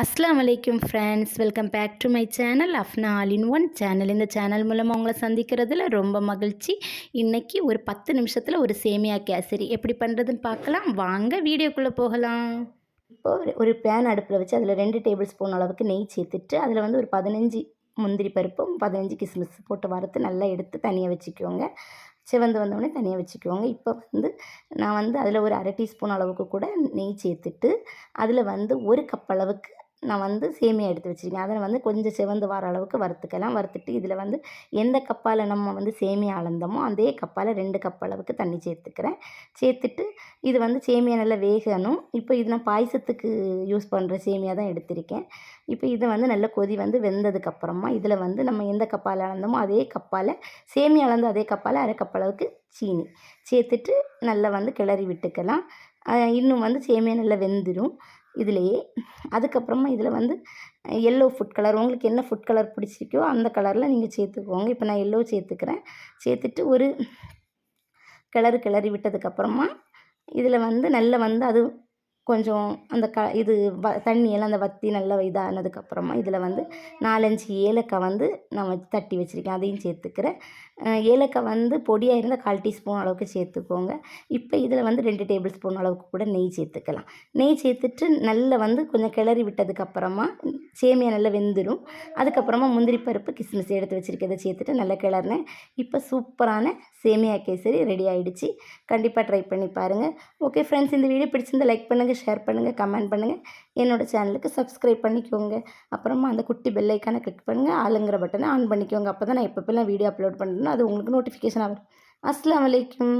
அஸ்லாம் வலைக்கும் friends welcome back to my channel Afna all in one channel இந்த channel மூலமாக உங்களை சந்திக்கிறதுல ரொம்ப மகிழ்ச்சி. இன்றைக்கி ஒரு பத்து நிமிஷத்தில் ஒரு சேமியா கேசரி. எப்படி பண்ணுறதுன்னு பார்க்கலாம். வாங்க வீடியோக்குள்ளே போகலாம். இப்போ ஒரு- ஒரு பேன் அடுப்பில் வச்சு அதில் ரெண்டு டேபிள் ஸ்பூன் அளவுக்கு நெய் சேர்த்துட்டு அதில் வந்து ஒரு பதினஞ்சு முந்திரி பருப்பும் பதினஞ்சு கிஸ்மிஸ் போட்டு வறுத்து நல்லா எடுத்து தனியாக வச்சுக்கோங்க. சிவந்து வந்தோடனே தனியாக வச்சுக்கோங்க. இப்போ வந்து நான் வந்து அதில் ஒரு அரை டீஸ்பூன் அளவுக்கு கூட நெய் சேர்த்துட்டு அதில் வந்து ஒரு கப் அளவுக்கு நான் வந்து சேமியா எடுத்து வச்சுருக்கேன். அதில் வந்து கொஞ்சம் சிவந்து வர அளவுக்கு வறுத்துக்கலாம். வறுத்துட்டு இதில் வந்து எந்த கப்பால் நம்ம வந்து சேமியா அளந்தோமோ அதே கப்பால் ரெண்டு கப் அளவுக்கு தண்ணி சேர்த்துக்கிறேன். சேர்த்துட்டு இது வந்து சேமியா நல்லா வேகணும். இப்போ இது நான் பாயசத்துக்கு யூஸ் பண்ணுற சேமியா தான் எடுத்திருக்கேன். இப்போ இதை வந்து நல்ல கொதி வந்து வெந்ததுக்கப்புறமா இதில் வந்து நம்ம எந்த கப்பால் அளந்தோமோ அதே கப்பால் சேமியா அளந்து அதே கப்பால் அரை கப் அளவுக்கு சீனி சேர்த்துட்டு நல்லா வந்து கிளறி விட்டுக்கலாம். இன்னும் வந்து சேமியா நல்லா வெந்துடும் இதுலேயே. அதுக்கப்புறமா இதில் வந்து எல்லோ ஃபுட் கலர் உங்களுக்கு என்ன ஃபுட் கலர் பிடிச்சிருக்கோ அந்த கலரில் நீங்கள் சேர்த்துக்கோங்க. இப்போ நான் எல்லோ சேர்த்துக்கிறேன். சேர்த்துட்டு ஒரு கிளறு கிளறி விட்டதுக்கப்புறமா இதில் வந்து நல்லா வந்து அது கொஞ்சம் அந்த க இது வ தண்ணியெல்லாம் அந்த வற்றி நல்லா இதானதுக்கப்புறமா இதில் வந்து நாலஞ்சு ஏலக்காய் வந்து நான் வச்சு தட்டி வச்சுருக்கேன். அதையும் சேர்த்துக்கிறேன். ஏலக்காய் வந்து பொடியாக இருந்தால் கால் டீஸ்பூன் அளவுக்கு சேர்த்துக்கோங்க. இப்போ இதில் வந்து ரெண்டு டேபிள் ஸ்பூன் அளவுக்கு கூட நெய் சேர்த்துக்கலாம். நெய் சேர்த்துட்டு நல்லா வந்து கொஞ்சம் கிளறி விட்டதுக்கப்புறமா சேமியா நல்லா வெந்துடும் அதுக்கப்புறமா முந்திரி பருப்பு கிஸ்மிஸ் எடுத்து வச்சுருக்கதை சேர்த்துட்டு நல்லா கிளறினேன். இப்போ சூப்பரான சேமியா கேசரி ரெடி ஆகிடுச்சு கண்டிப்பாக ட்ரை பண்ணி பாருங்கள் ஓகே ஃப்ரெண்ட்ஸ் இந்த வீடியோ பிடிச்சிருந்தா லைக் பண்ணுங்கள் ஷேர் பண்ணுங்கள் கமெண்ட் பண்ணுங்கள் என்னோட சேனலுக்கு சப்ஸ்கிரைப் பண்ணிக்கோங்க. அப்புறமா அந்த குட்டி பெல் ஐக்கானை கிளிக் பண்ணுங்கள் ஆளுங்கிற பட்டனை ஆன் பண்ணிக்கோங்க. அப்போ தான் நான் எப்பப்பெல்லாம் வீடியோ அப்லோட் பண்ணுறேனோ அது உங்களுக்கு நோட்டிஃபிகேஷன் ஆகும் அஸ்லாம் வலைக்கம்